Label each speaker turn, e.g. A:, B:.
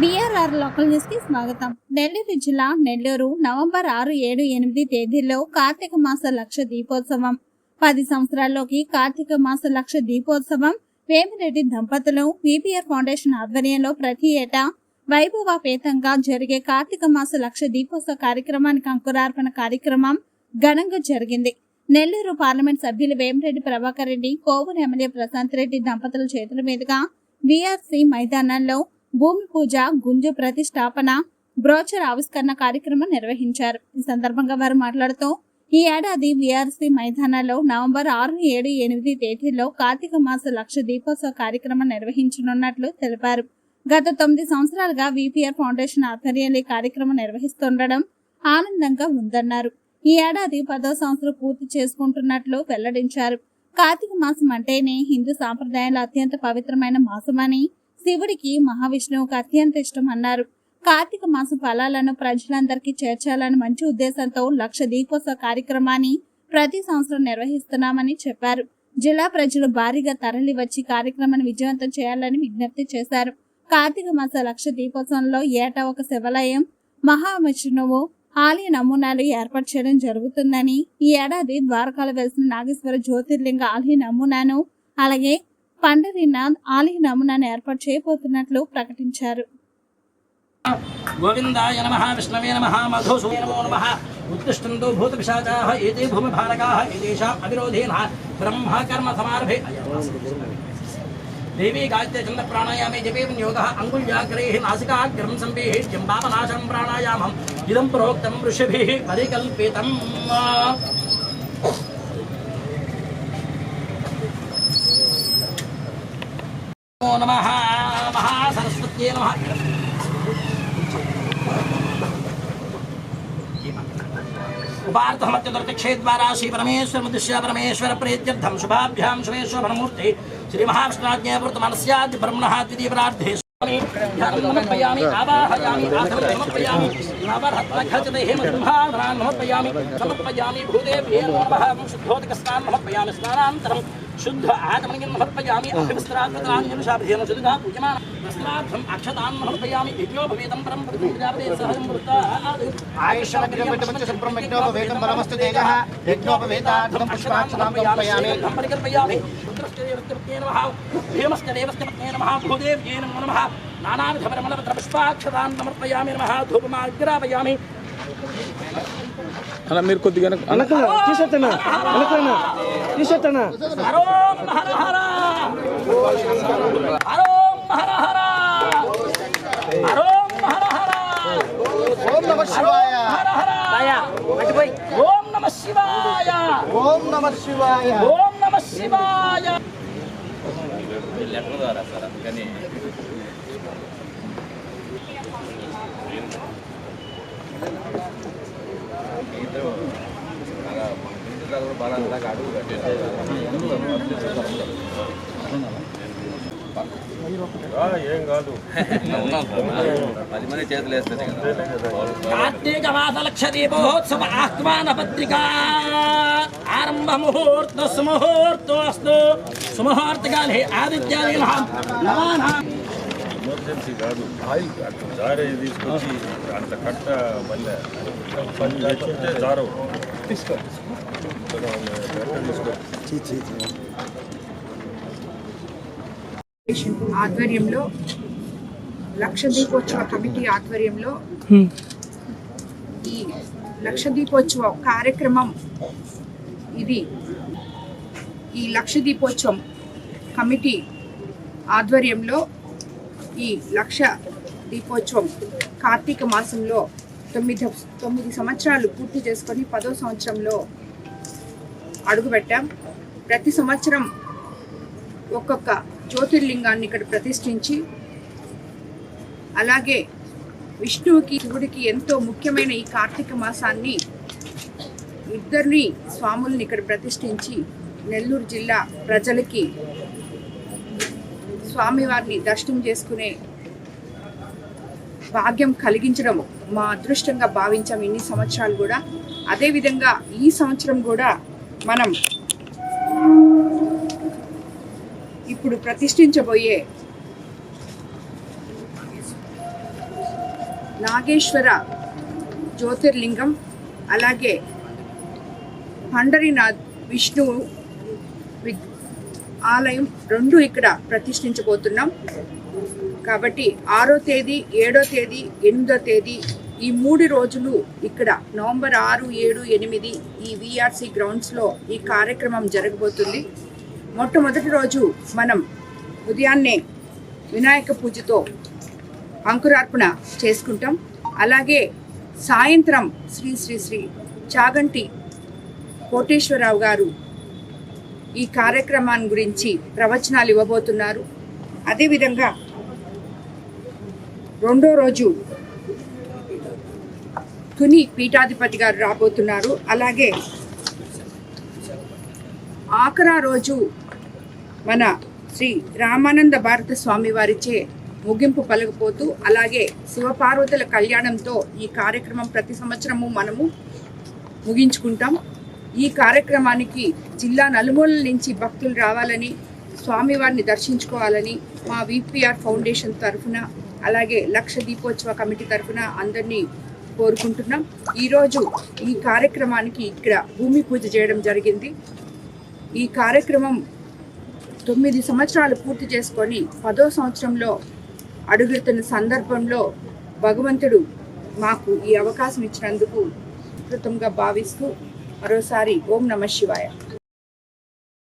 A: BRR local న్యూస్కి స్వాగతం. నెల్లూరు జిల్లా నెల్లూరు నవంబర్ ఆరు ఏడు ఎనిమిది తేదీల్లో కార్తీక మాస లక్ష దీపోత్సవం. పది సంవత్సరాల్లోకి కార్తీక మాస లక్ష దీపోత్సవం. వేమిరెడ్డి దంపతులు విపిఆర్ ఫౌండేషన్ ఆధ్వర్యంలో ప్రతి ఏటా వైభవపేతంగా జరిగే కార్తీక మాస లక్ష దీపోత్సవ కార్యక్రమానికి అంకురార్పణ కార్యక్రమం ఘనంగా జరిగింది. నెల్లూరు పార్లమెంట్ సభ్యులు వేమిరెడ్డి ప్రభాకర్ రెడ్డి కోవూరు ఎమ్మెల్యే ప్రశాంత్ రెడ్డి దంపతుల చేతుల మీదుగా బీఆర్సీ మైదానంలో భూమి పూజ గుంజు ప్రతిష్టాపన బ్రోచర్ ఆవిష్కరణ కార్యక్రమం నిర్వహించారు. ఈ సందర్భంగా వారు మాట్లాడుతూ ఈ ఏడాది విఆర్సీ మైదానంలో నవంబర్ ఆరు ఏడు ఎనిమిది తేదీల్లో కార్తీక మాస లక్ష దీపోత్సవ కార్యక్రమం నిర్వహించనున్నట్లు తెలిపారు. గత తొమ్మిది సంవత్సరాలుగా విపిఆర్ ఫౌండేషన్ ఆధ్వర్యంలో ఈ కార్యక్రమం నిర్వహిస్తుండడం ఆనందంగా ఉందన్నారు. ఈ ఏడాది పదో సంవత్సరం పూర్తి చేసుకుంటున్నట్లు వెల్లడించారు. కార్తీక మాసం అంటేనే హిందూ సాంప్రదాయంలో అత్యంత పవిత్రమైన మాసమని శివుడికి మహావిష్ణువుకి అత్యంత ఇష్టం అన్నారు. కార్తీక మాస ఫలాలను ప్రజలందరికీ చేర్చాలని మంచి ఉద్దేశంతో లక్ష దీపోత్సవ కార్యక్రమాన్ని ప్రతి సంవత్సరం నిర్వహిస్తున్నామని చెప్పారు. జిల్లా ప్రజలు భారీగా తరలి వచ్చి కార్యక్రమాన్ని విజయవంతం చేయాలని విజ్ఞప్తి చేశారు. కార్తీక మాస లక్ష దీపోత్సవంలో ఏటా ఒక శివాలయం మహావిష్ణువు ఆలయ నమూనాలు ఏర్పాటు చేయడం జరుగుతుందని ఈ ఏడాది ద్వారకాలో వెలిసిన నాగేశ్వర జ్యోతిర్లింగ ఆలయ నమూనాను అలాగే పండరీనాథ్ ఆలయ నమూనాను ఏర్పాటు చేయబోతున్నట్లు ప్రకటించారు.
B: గోవిందాయ నమ విష్ణవే నమ మధుసూయ నమో నమ ఉత్తిష్టంతో భూత పిశాచా ఏతే భూమి భారకా ఏదేషా అవిరోధేన బ్రహ్మ కర్మ సమారభే దేవీ గాయత్రి చంద్ర ప్రాణాయామే జపే వినియోగः అంగుళ్యాగ్రైः నాసికాగ్రం సంవేः జంబాపనాశం ప్రాణాయామం ఇదం ప్రోక్తం ఋషిభిः పరికల్పితం. నమ మహాసరస్వత్యే నమ. ఉపార్థమత్యుదర్తిక్షేద్వారా శ్రీ పరమేశ్వర ముదిశ్య పరమేశ్వర ప్రేత్యర్థం శుభాభ్యాం శుభేశ్వర మనమూర్తి శ్రీ మహావిష్ణాజ్ఞావృత మనస్యాది బ్రహ్మణ ద్వితీయ ప్రార్థే ध्यानमर्पयामि हाँ। आवाहयामि आसनमर्पयामि नवरत्नखचिते हेमसिंहाधरान् नमर्पयामि समर्पयामि भूदेव्ये नमः शुद्धोदकस्नान् नमर्पयामि स्नानान्तरं शुद्ध आदमनिं नमर्पयामि अभिस्त्राकृतान्यनुशाभिधेन शुद्धः पूज्यमान तस्मार्थम् अक्षतान् नमर्पयामि यज्ञो भवेदं परं पृथ्वीजापते सहजं वृत्ता।
C: आयुष्यमग्रवचक्रं यज्ञोपवेदं परमस्तु तेजः यज्ञोपवेदार्थं पुष्पाक्षतां नमर्पयामि
B: परिकल्पयामि దేవస్కృత్యే నమ భీమస్క దేవస్కృత్యే నమ భూదేవ్యే నమో నమ నానావిధమరమలపుష్పాక్షతాన్ సమర్పయామి నమ ధూపమాగ్రాపయామి
D: అలా మీరు కొద్దిగా అనకన్నా టీషర్ట్ అన్నా
B: అనకన్నా టీషర్ట్ అన్నా ఓం నమ శివాయ. ఓం నమ శివాయ.
C: ఓం నమ శివాయ.
B: ఓం నమ శివాయ.
C: నమ శివాయ
B: ఓం నమ శివాయ
E: ఏం కాదు.
D: పది మంది చేతులు వేస్తుంది
B: కార్తీక మాస లక్ష దీపోత్సవ ఆహ్వాన పత్రిక. ఆరంభ ముహూర్త సుముహూర్తోస్తు సుముహూర్తకాలే నవానాం
E: ఎమర్జెన్సీ కాదు జారే తీసుకొచ్చి అంత కట్ట పల్లె పని జారవు తీసుకో.
F: ఆధ్వర్యంలో లక్ష దీపోత్సవ కమిటీ ఆధ్వర్యంలో ఈ లక్ష దీపోత్సవ కార్యక్రమం ఇది ఈ లక్ష దీపోత్సవం కమిటీ ఆధ్వర్యంలో ఈ లక్ష దీపోత్సవం కార్తీక మాసంలో తొమ్మిది తొమ్మిది సంవత్సరాలు పూర్తి చేసుకొని పదో సంవత్సరంలో అడుగుపెట్టాం. ప్రతి సంవత్సరం ఒక్కొక్క జ్యోతిర్లింగాన్ని ఇక్కడ ప్రతిష్ఠించి అలాగే విష్ణువుకి శివుడికి ఎంతో ముఖ్యమైన ఈ కార్తీక మాసాన్ని ఇద్దరిని స్వాముల్ని ఇక్కడ ప్రతిష్ఠించి నెల్లూరు జిల్లా ప్రజలకి స్వామివారిని దర్శనం చేసుకునే భాగ్యం కలిగించడం మా అదృష్టంగా భావించాం ఇన్ని సంవత్సరాలు కూడా. అదేవిధంగా ఈ సంవత్సరం కూడా మనం ఇప్పుడు ప్రతిష్ఠించబోయే నాగేశ్వర జ్యోతిర్లింగం అలాగే పండరినాథ్ విష్ణువు ఆలయం రెండు ఇక్కడ ప్రతిష్ఠించబోతున్నాం. కాబట్టి ఆరో తేదీ ఏడో తేదీ ఎనిమిదో తేదీ ఈ మూడు రోజులు ఇక్కడ నవంబర్ ఆరు ఏడు ఎనిమిది ఈ విఆర్సి గ్రౌండ్స్లో ఈ కార్యక్రమం జరగబోతుంది. మొట్టమొదటి రోజు మనం ఉదయాన్నే వినాయక పూజతో అంకురార్పణ చేసుకుంటాం. అలాగే సాయంత్రం శ్రీ శ్రీ శ్రీ చాగంటి కోటేశ్వరరావు గారు ఈ కార్యక్రమాన్ని గురించి ప్రవచనాలు ఇవ్వబోతున్నారు. అదేవిధంగా రెండో రోజు తుని పీఠాధిపతి గారు రాబోతున్నారు. అలాగే ఆఖరా రోజు మన శ్రీ రామానంద భారత స్వామి వారిచే ముగింపు పలకపోతూ అలాగే శివపార్వతుల కళ్యాణంతో ఈ కార్యక్రమం ప్రతి సంవత్సరము మనము ముగించుకుంటాం. ఈ కార్యక్రమానికి జిల్లా నలుమూలల నుంచి భక్తులు రావాలని స్వామివారిని దర్శించుకోవాలని మా విపిఆర్ ఫౌండేషన్ తరఫున అలాగే లక్ష దీపోత్సవ కమిటీ తరఫున అందరినీ కోరుకుంటున్నాం. ఈరోజు ఈ కార్యక్రమానికి ఇక్కడ భూమి పూజ చేయడం జరిగింది. ఈ కార్యక్రమం తొమ్మిది సంవత్సరాలు పూర్తి చేసుకొని పదో సంవత్సరంలో అడుగుతున్న సందర్భంలో భగవంతుడు మాకు ఈ అవకాశం ఇచ్చినందుకు కృతంగా భావిస్తూ మరోసారి ఓం నమ శివాయ